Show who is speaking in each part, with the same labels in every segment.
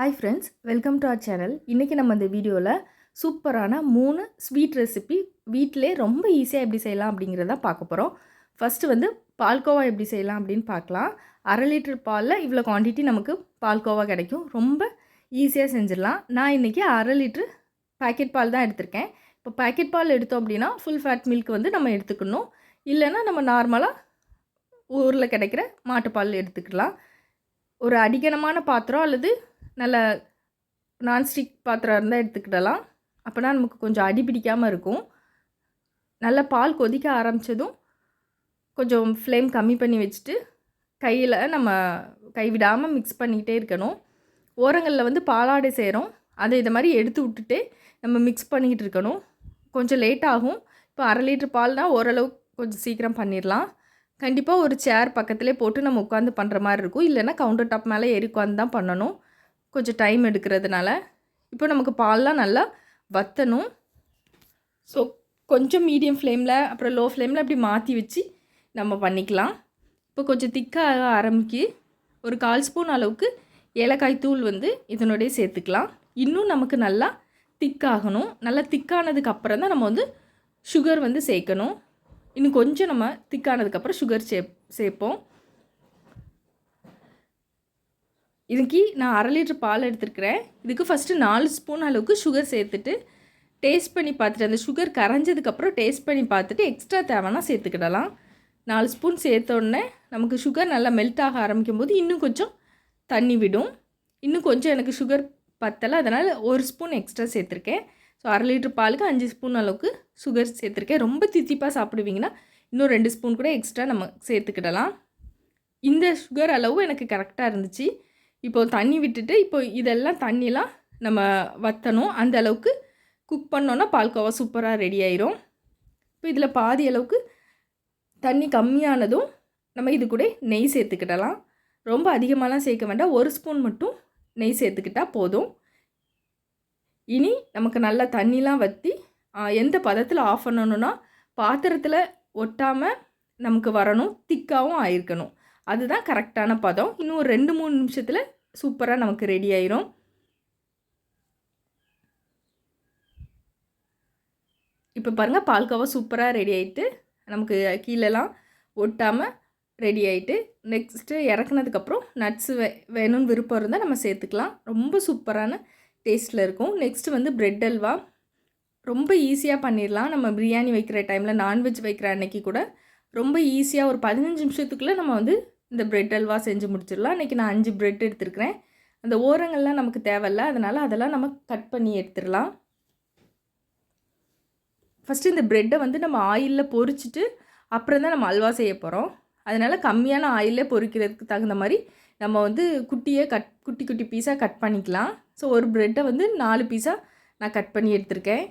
Speaker 1: Hi friends welcome to our channel இன்றைக்கி நம்ம இந்த வீடியோவில் சூப்பரான மூணு ஸ்வீட் ரெசிபி வீட்டிலே ரொம்ப ஈஸியாக எப்படி செய்யலாம் அப்படிங்கிறத பார்க்க போகிறோம் ஃபஸ்ட்டு வந்து பால்கோவா எப்படி செய்யலாம் அப்படின்னு பார்க்கலாம். அரை லிட்டர் பாலில் இவ்வளோ குவான்டிட்டி நமக்கு பால்கோவா கிடைக்கும். ரொம்ப ஈஸியாக செஞ்சிடலாம். நான் இன்றைக்கி அரை லிட்ரு பேக்கெட் பால் தான் எடுத்திருக்கேன். இப்போ பேக்கெட் பால் எடுத்தோம் அப்படின்னா ஃபுல் ஃபேட் மில்க் வந்து நம்ம எடுத்துக்கணும். இல்லைன்னா நம்ம நார்மலாக ஊரில் கிடைக்கிற மாட்டுப்பால் எடுத்துக்கலாம். ஒரு அடிக்கணமான பாத்திரம் அல்லது நல்ல நான்ஸ்டிக் பாத்திரம் இருந்தால் எடுத்துக்கிடலாம். அப்போனா நமக்கு கொஞ்சம் அடி பிடிக்காமல் இருக்கும். நல்லா பால் கொதிக்க ஆரம்பித்ததும் கொஞ்சம் ஃப்ளேம் கம்மி பண்ணி வச்சுட்டு கையில் நம்ம கைவிடாமல் மிக்ஸ் பண்ணிக்கிட்டே இருக்கணும். ஓரங்களில் வந்து பாலாடை செய்கிறோம் அதை இதை மாதிரி எடுத்து விட்டுட்டே நம்ம மிக்ஸ் பண்ணிக்கிட்டு இருக்கணும். கொஞ்சம் லேட் ஆகும். இப்போ அரை லிட்டர் பால்னால் ஓரளவு கொஞ்சம் சீக்கிரம் பண்ணிடலாம். கண்டிப்பாக ஒரு சேர் பக்கத்துலேயே போட்டு நம்ம உட்காந்து பண்ணுற மாதிரி இருக்கும். இல்லைன்னா கவுண்டர் டாப் மேலே ஏறி உட்காந்து தான் பண்ணணும். கொஞ்சம் டைம் எடுக்கிறதுனால இப்போ நமக்கு பால்லாம் நல்லா வற்றணும் ஸோ கொஞ்சம் மீடியம் ஃப்ளேமில் அப்புறம் லோ ஃப்ளேமில் அப்படி மாற்றி வச்சு நம்ம பண்ணிக்கலாம். இப்போ கொஞ்சம் திக்காக ஆரம்பிக்கு. ஒரு கால் ஸ்பூன் அளவுக்கு ஏலக்காய் தூள் வந்து இதனுடைய சேர்த்துக்கலாம். இன்னும் நமக்கு நல்லா திக்காகணும் நல்லா திக்கானதுக்கு அப்புறம் தான் நம்ம வந்து சுகர் வந்து சேர்க்கணும். இன்னும் கொஞ்சம் நம்ம திக்கானதுக்கப்புறம் சுகர் சே சேர்ப்போம். இதுக்கு நான் அரை லிட்டர் பால் எடுத்துருக்கிறேன். இதுக்கு ஃபஸ்ட்டு நாலு ஸ்பூன் அளவுக்கு சுகர் சேர்த்துட்டு டேஸ்ட் பண்ணி பார்த்துட்டு அந்த சுகர் கரைஞ்சதுக்கப்புறம் டேஸ்ட் பண்ணி பார்த்துட்டு எக்ஸ்ட்ரா தேவைன்னா சேர்த்துக்கிடலாம். நாலு ஸ்பூன் சேர்த்தோடனே நமக்கு சுகர் நல்லா மெல்ட் ஆக ஆரம்பிக்கும் போது இன்னும் கொஞ்சம் தண்ணி விடும். இன்னும் கொஞ்சம் எனக்கு சுகர் பத்தலை அதனால் ஒரு ஸ்பூன் எக்ஸ்ட்ரா சேர்த்துருக்கேன். ஸோ அரை லிட்டர் பாலுக்கு அஞ்சு ஸ்பூன் அளவுக்கு சுகர் சேர்த்துருக்கேன். ரொம்ப தித்திப்பாக சாப்பிடுவீங்கன்னா இன்னும் ரெண்டு ஸ்பூன் கூட எக்ஸ்ட்ரா நம்ம சேர்த்துக்கிடலாம். இந்த சுகர் அளவு எனக்கு கரெக்டாக இருந்துச்சு. இப்போது தண்ணி விட்டுட்டு இப்போ இதெல்லாம் தண்ணிலாம் நம்ம வற்றணும் அந்த அளவுக்கு குக் பண்ணோன்னா பால்கோவா சூப்பராக ரெடி ஆயிரும். இப்போ இதில் பாதி அளவுக்கு தண்ணி கம்மியானதும் நம்ம இது கூட நெய் சேர்த்துக்கிடலாம். ரொம்ப அதிகமாகலாம் சேர்க்க வேண்டாம். ஒரு ஸ்பூன் மட்டும் நெய் சேர்த்துக்கிட்டால் போதும். இனி நமக்கு நல்லா தண்ணிலாம் வற்றி எந்த பதத்தில் ஆஃப் பண்ணணுன்னா பாத்திரத்தில் ஒட்டாமல் நமக்கு வரணும். திக்காகவும் ஆயிருக்கணும். அதுதான் கரெக்டான பதம். இன்னும் ஒரு ரெண்டு மூணு நிமிஷத்தில் சூப்பராக நமக்கு ரெடி ஆயிரும். இப்போ பாருங்கள் பால்கோவா சூப்பராக ரெடி ஆகிட்டு நமக்கு கீழெல்லாம் ஒட்டாமல் ரெடி ஆகிட்டு நெக்ஸ்ட்டு இறக்குனதுக்கப்புறம் நட்ஸு வே வேணும்னு விருப்பம் இருந்தால் நம்ம சேர்த்துக்கலாம். ரொம்ப சூப்பரான டேஸ்ட்டில் இருக்கும். நெக்ஸ்ட்டு வந்து ப்ரெட் அல்வா. ரொம்ப ஈஸியாக பண்ணிடலாம் நம்ம பிரியாணி வைக்கிற டைமில் நான்வெஜ் வைக்கிற அன்னைக்கு கூட ரொம்ப ஈஸியாக ஒரு பதினஞ்சு நிமிஷத்துக்குள்ளே நம்ம வந்து இந்த ப்ரெட் அல்வா செஞ்சு முடிச்சிடலாம். இன்றைக்கி நான் அஞ்சு ப்ரெட் எடுத்துருக்கிறேன். அந்த ஓரங்கள்லாம் நமக்கு தேவையில்ல. அதனால் அதெல்லாம் நம்ம கட் பண்ணி எடுத்துடலாம். ஃபஸ்ட்டு இந்த ப்ரெட்டை வந்து நம்ம ஆயிலில் பொறிச்சிட்டு அப்புறம் தான் நம்ம அல்வா செய்ய போகிறோம் அதனால் கம்மியான ஆயிலே பொறிக்கிறதுக்கு தகுந்த மாதிரி நம்ம வந்து குட்டியை கட் குட்டி குட்டி பீஸாக கட் பண்ணிக்கலாம். ஸோ ஒரு ப்ரெட்டை வந்து நாலு பீஸாக நான் கட் பண்ணி எடுத்திருக்கேன்.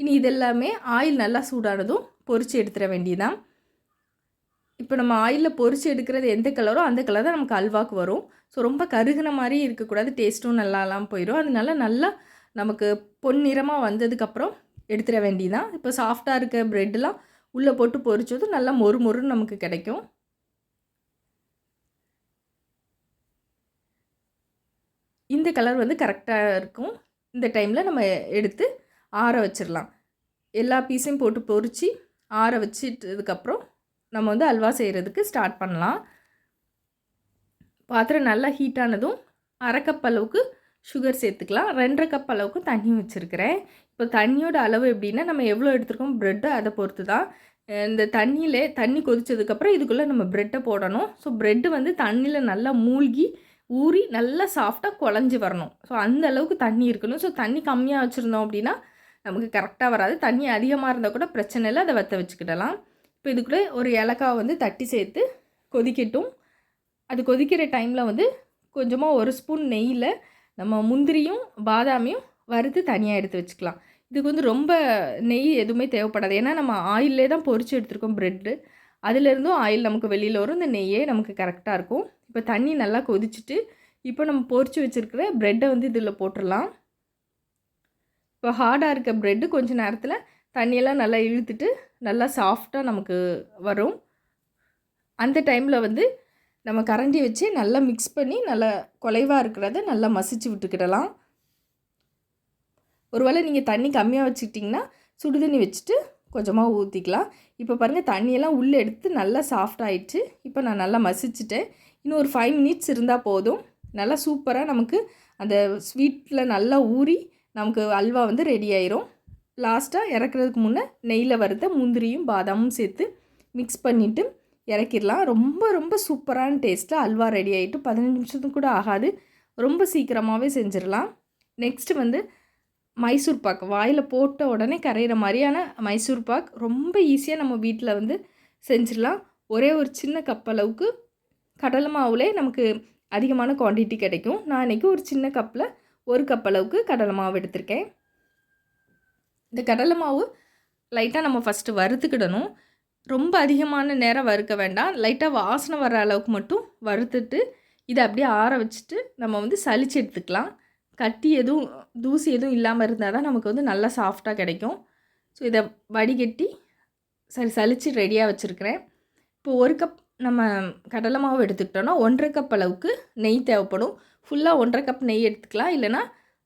Speaker 1: இனி இதெல்லாமே ஆயில் நல்லா சூடானதும் பொறிச்சு எடுத்துட வேண்டியதான் இப்போ நம்ம ஆயிலில் பொறிச்சு எடுக்கிறது எந்த கலரோ அந்த கலர் தான் நமக்கு அல்வாக்கு வரும். ஸோ ரொம்ப கருகின மாதிரி இருக்கக்கூடாது டேஸ்ட்டும் நல்லாலாம் போயிடும் அதனால நல்லா நமக்கு பொன்னிறமாக வந்ததுக்கப்புறம் எடுத்துட வேண்டியதான் இப்போ சாஃப்டாக இருக்க ப்ரெட்டெலாம் உள்ளே போட்டு பொறிச்சதும் நல்லா மொறு மொறுன்னு நமக்கு கிடைக்கும். இந்த கலர் வந்து கரெக்டாக இருக்கும். இந்த டைமில் நம்ம எடுத்து ஆற வச்சிடலாம் எல்லா பீஸையும் போட்டு பொறிச்சு ஆற வச்சிட்டதுக்கப்புறம் நம்ம வந்து அல்வா செய்கிறதுக்கு ஸ்டார்ட் பண்ணலாம். பாத்திரம் நல்லா ஹீட்டானதும் அரை கப் அளவுக்கு சுகர் சேர்த்துக்கலாம். ரெண்டரை கப் அளவுக்கு தண்ணி வச்சுருக்கிறேன். இப்போ தண்ணியோட அளவு எப்படின்னா நம்ம எவ்வளோ எடுத்துருக்கோம்? ப்ரெட்டு அதை பொறுத்து தான் இந்த தண்ணியில் தண்ணி கொதிச்சதுக்கப்புறம் இதுக்குள்ளே நம்ம ப்ரெட்டை போடணும். ஸோ ப்ரெட்டு வந்து தண்ணியில் நல்லா மூழ்கி ஊறி நல்லா சாஃப்டாக குழஞ்சி வரணும். ஸோ அந்த அளவுக்கு தண்ணி இருக்கணும். ஸோ தண்ணி கம்மியாக வச்சுருந்தோம் அப்படின்னா நமக்கு கரெக்டாக வராது. தண்ணி அதிகமாக இருந்தால் கூட பிரச்சனை இல்லை. அதை வற்ற வச்சுக்கிடலாம். இப்போ இதுக்குள்ளே ஒரு ஏலக்காய் வந்து தட்டி சேர்த்து கொதிக்கட்டும். அது கொதிக்கிற டைமில் வந்து கொஞ்சமாக ஒரு ஸ்பூன் நெய்யில் நம்ம முந்திரியும் பாதாமியும் வறுத்து தனியாக எடுத்து வச்சுக்கலாம். இதுக்கு வந்து ரொம்ப நெய் எதுவுமே தேவைப்படாது. ஏன்னா நம்ம ஆயிலே தான் பொறிச்சு எடுத்துருக்கோம் ப்ரெட்டு அதுலேருந்தும் ஆயில் நமக்கு வெளியில் வரும். இந்த நெய்யே நமக்கு கரெக்டாக இருக்கும். இப்போ தண்ணி நல்லா கொதிச்சுட்டு இப்போ நம்ம பொறிச்சு வச்சுருக்கிற ப்ரெட்டை வந்து இதில் போட்டுடலாம். இப்போ ஹார்டாக இருக்க ப்ரெட்டு கொஞ்சம் நேரத்தில் தண்ணியெல்லாம் நல்லா இழுத்துட்டு நல்லா சாஃப்டாக நமக்கு வரும். அந்த டைமில் வந்து நம்ம கரண்டி வச்சு நல்லா மிக்ஸ் பண்ணி நல்லா குலைவாக இருக்கிறத நல்லா மசிச்சு விட்டுக்கிடலாம். ஒருவேளை நீங்கள் தண்ணி கம்மியாக வச்சுக்கிட்டிங்கன்னா சுடு தண்ணி வச்சுட்டு கொஞ்சமாக ஊற்றிக்கலாம் இப்போ பாருங்கள் தண்ணியெல்லாம் உள்ளே எடுத்து நல்லா சாஃப்ட் ஆயிடுச்சு. இப்போ நான் நல்லா மசிச்சுட்டேன். இன்னும் ஒரு ஃபைவ் மினிட்ஸ் இருந்தால் போதும். நல்லா சூப்பராக நமக்கு அந்த ஸ்வீட்டில் நல்லா ஊறி நமக்கு அல்வா வந்து ரெடி ஆயிரும். லாஸ்ட்டாக இறக்குறதுக்கு முன்னே நெய்யில் வறுத்த முந்திரியும் பாதாமும் சேர்த்து மிக்ஸ் பண்ணிவிட்டு இறக்கிடலாம். ரொம்ப ரொம்ப சூப்பரான டேஸ்ட்டில் அல்வா ரெடி ஆகிட்டு பதினஞ்சு நிமிஷத்துக்கு கூட ஆகாது. ரொம்ப சீக்கிரமாகவே செஞ்சிடலாம். நெக்ஸ்ட்டு வந்து மைசூர் பாக். வாயில் போட்ட உடனே கரையிற மாதிரியான மைசூர் பாக். ரொம்ப ஈஸியாக நம்ம வீட்டில் வந்து செஞ்சிடலாம். ஒரே ஒரு சின்ன கப் அளவுக்கு கடலை மாவுலே நமக்கு அதிகமான குவான்டிட்டி கிடைக்கும். நான் இன்றைக்கி ஒரு சின்ன கப்பில் ஒரு கப் அளவுக்கு கடலை மாவு எடுத்திருக்கேன். இந்த கடலை மாவு லைட்டாக நம்ம ஃபஸ்ட்டு வறுத்துக்கிடணும். ரொம்ப அதிகமான நேரம் வறுக்க வேண்டாம். லைட்டாக வாசனை வர அளவுக்கு மட்டும் வறுத்துட்டு இதை அப்படியே ஆற வச்சுட்டு நம்ம வந்து சளிச்சு எடுத்துக்கலாம். கட்டி எதுவும் தூசி எதுவும் இல்லாமல் இருந்தால் தான் நமக்கு வந்து நல்லா சாஃப்டாக கிடைக்கும். ஸோ இதை வடிகட்டி சரி சளிச்சு ரெடியாக வச்சுருக்கிறேன். இப்போ ஒரு கப் நம்ம கடலை மாவு எடுத்துக்கிட்டோன்னா ஒன்றரை கப் அளவுக்கு நெய் தேவைப்படும். ஃபுல்லாக ஒன்றரை கப் நெய் எடுத்துக்கலாம். இல்லைனா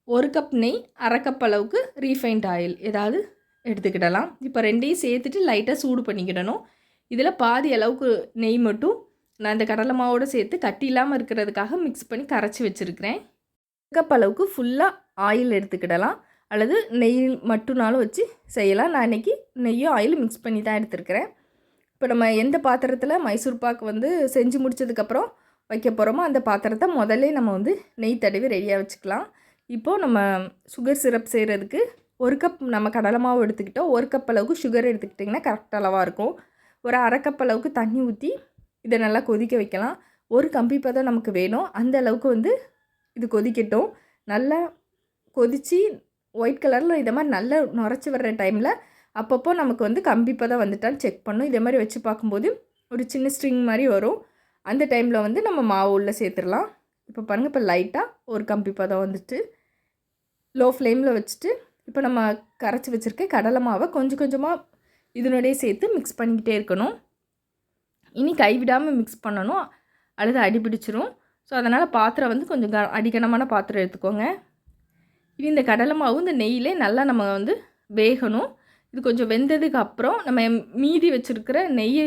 Speaker 1: ஒரு கப் நெய் அரை கப் அளவுக்கு ரீஃபைண்ட் ஆயில் ஏதாவது எடுத்துக்கிடலாம். இப்போ ரெண்டையும் சேர்த்துட்டு லைட்டாக சூடு பண்ணிக்கிடணும். இதில் பாதி அளவுக்கு நெய் மட்டும் நான் இந்த கடலை மாவோடு சேர்த்து கட்டி இல்லாமல் இருக்கிறதுக்காக மிக்ஸ் பண்ணி கரைச்சி வச்சுருக்கிறேன். கப் அளவுக்கு ஃபுல்லாக ஆயில் எடுத்துக்கிடலாம். அல்லது நெய் மட்டும்னாலும் வச்சு செய்யலாம். நான் இன்றைக்கி நெய்யும் ஆயிலும் மிக்ஸ் பண்ணி தான் எடுத்துருக்கிறேன். இப்போ நம்ம எந்த பாத்திரத்தில் மைசூர் பாக் வந்து செஞ்சு முடித்ததுக்கப்புறம் வைக்க போகிறோமோ அந்த பாத்திரத்தை முதல்ல நம்ம வந்து நெய் தடவி ரெடியாக வச்சுக்கலாம். இப்போது நம்ம சுகர் சிரப் செய்கிறதுக்கு ஒரு கப் நம்ம கடலை மாவு எடுத்துக்கிட்டோம். ஒரு கப் அளவுக்கு சுகர் எடுத்துக்கிட்டிங்கன்னா கரெக்ட் அளவாக இருக்கும். ஒரு அரை கப் அளவுக்கு தண்ணி ஊற்றி இதை நல்லா கொதிக்க வைக்கலாம். ஒரு கம்பி பதம் நமக்கு வேணும். அந்த அளவுக்கு வந்து இது கொதிக்கட்டும். நல்லா கொதித்து ஒயிட் கலரில் இதை மாதிரி நல்லா நுரைச்சி வர்ற டைமில் அப்பப்போ நமக்கு வந்து கம்பி பதம் வந்துட்டான்னு செக் பண்ணும். இதே மாதிரி வச்சு பார்க்கும்போது ஒரு சின்ன ஸ்ட்ரிங் மாதிரி வரும். அந்த டைமில் வந்து நம்ம மாவு உள்ளே சேர்த்துடலாம். இப்போ பாருங்கள் இப்போ லைட்டாக ஒரு கம்பி பதம் வந்துட்டு லோ ஃப்ளேமில் வச்சுட்டு இப்போ நம்ம கரைச்சி வச்சுருக்க கடலை மாவை கொஞ்சம் கொஞ்சமாக இதனுடைய சேர்த்து மிக்ஸ் பண்ணிக்கிட்டே இருக்கணும். இனி கைவிடாமல் மிக்ஸ் பண்ணணும். அல்லது அடி பிடிச்சிரும். ஸோ அதனால் பாத்திரம் வந்து கொஞ்சம் க அடிக்கணமான பாத்திரம் எடுத்துக்கோங்க. இனி இந்த கடலை மாவு இந்த நெய்யிலே நல்லா நம்ம வந்து வேகணும். இது கொஞ்சம் வெந்ததுக்கு அப்புறம் நம்ம மீதி வச்சுருக்கிற நெய்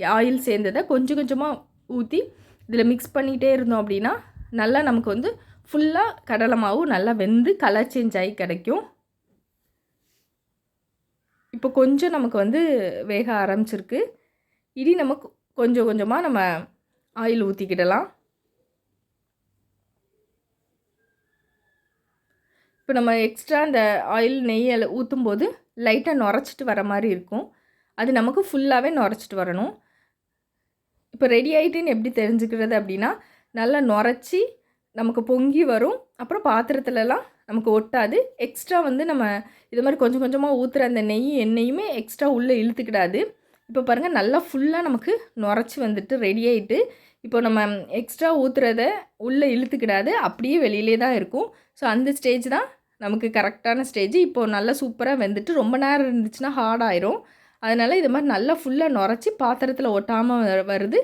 Speaker 1: ஆயில் சேர்ந்ததை கொஞ்சம் கொஞ்சமாக ஊற்றி இதில் மிக்ஸ் பண்ணிகிட்டே இருந்தோம் அப்படின்னா நல்லா நமக்கு வந்து ஃபுல்லாக கடலை மாவு நல்லா வெந்து கலர் சேஞ்ச் ஆகி கிடைக்கும். இப்போ கொஞ்சம் நமக்கு வந்து வேக ஆரம்பிச்சிருக்கு. இனி நமக்கு கொஞ்சம் கொஞ்சமாக நம்ம ஆயில் ஊற்றிக்கிடலாம் இப்போ நம்ம எக்ஸ்ட்ரா அந்த ஆயில் நெய்யில் ஊற்றும் போது லைட்டாக நுரைச்சிட்டு வர மாதிரி இருக்கும். அது நமக்கு ஃபுல்லாகவே நுரைச்சிட்டு வரணும். இப்போ ரெடி ஆகிட்டுன்னு எப்படி தெரிஞ்சுக்கிறது அப்படின்னா நல்லா நுரைச்சி நமக்கு பொங்கி வரும். அப்புறம் பாத்திரத்துலலாம் நமக்கு ஒட்டாது. எக்ஸ்ட்ரா வந்து நம்ம இது மாதிரி கொஞ்சம் கொஞ்சமாக ஊற்றுற அந்த நெய் எண்ணெயுமே எக்ஸ்ட்ரா உள்ளே இழுத்துக்கிடாது. இப்போ பாருங்கள் நல்லா ஃபுல்லாக நமக்கு நுரைச்சி வந்துட்டு ரெடி ஆகிட்டு இப்போ நம்ம எக்ஸ்ட்ரா ஊற்றுறத உள்ளே இழுத்துக்கிடாது. அப்படியே வெளியிலே தான் இருக்கும். ஸோ அந்த ஸ்டேஜ் தான் நமக்கு கரெக்டான ஸ்டேஜ் இப்போது நல்லா சூப்பராக வெந்துட்டு ரொம்ப நேரம் இருந்துச்சுன்னா ஹார்ட் ஆயிரும். அதனால் இது மாதிரி நல்லா ஃபுல்லாக நுரைச்சி பாத்திரத்தில் ஒட்டாமல் வருது.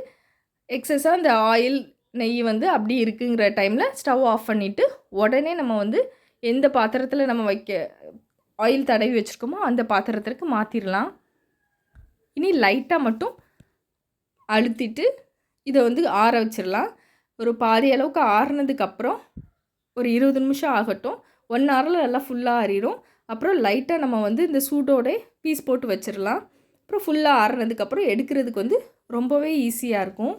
Speaker 1: எக்ஸஸாக அந்த ஆயில் நெய் வந்து அப்படி இருக்குங்கிற டைமில் ஸ்டவ் ஆஃப் பண்ணிவிட்டு உடனே நம்ம வந்து எந்த பாத்திரத்தில் நம்ம வைக்க ஆயில் தடவி வச்சுருக்கோமோ அந்த பாத்திரத்திற்கு மாற்றிடலாம் இனி லைட்டாக மட்டும் அழுத்திட்டு இதை வந்து ஆற வச்சிடலாம் ஒரு பாதி அளவுக்கு ஆறுனதுக்கப்புறம் ஒரு இருபது நிமிஷம் ஆகட்டும். ஒன் ஹவரில் நல்லா ஃபுல்லாக ஆறிடும் அப்புறம் லைட்டாக நம்ம வந்து இந்த சூட்டோட பீஸ் போட்டு வச்சிடலாம் அப்புறம் ஃபுல்லாக ஆறுனதுக்கப்புறம் எடுக்கிறதுக்கு வந்து ரொம்பவே ஈஸியாக இருக்கும்.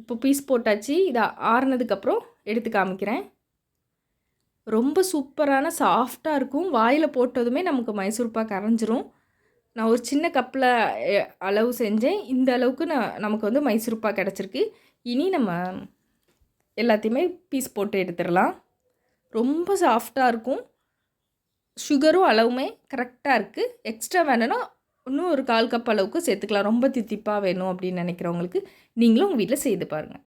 Speaker 1: இப்போ பீஸ் போட்டாச்சு. இதை ஆறுனதுக்கப்புறம் எடுத்து காமிக்கிறேன். ரொம்ப சூப்பரான சாஃப்டாக இருக்கும். வாயில் போட்டதுமே நமக்கு மைசூர்பாக் கரைஞ்சிரும் அரைஞ்சிரும். நான் ஒரு சின்ன கப்பில் அளவு செஞ்சேன். இந்த அளவுக்கு நான் நமக்கு வந்து மைசூர்பா கிடச்சிருக்கு. இனி நம்ம எல்லாத்தையுமே பீஸ் போட்டு எடுத்துடலாம். ரொம்ப சாஃப்டாக இருக்கும். சுகரும் அளவுமே கரெக்டாக இருக்குது எக்ஸ்ட்ரா வேணும்னா இன்னும் ஒரு கால் கப் அளவுக்கு சேர்த்துக்கலாம். ரொம்ப தித்திப்பாக வேணும் அப்படின்னு நினைக்கிறவங்களுக்கு நீங்களும் உங்கள் வீட்டில் செய்து பாருங்கள்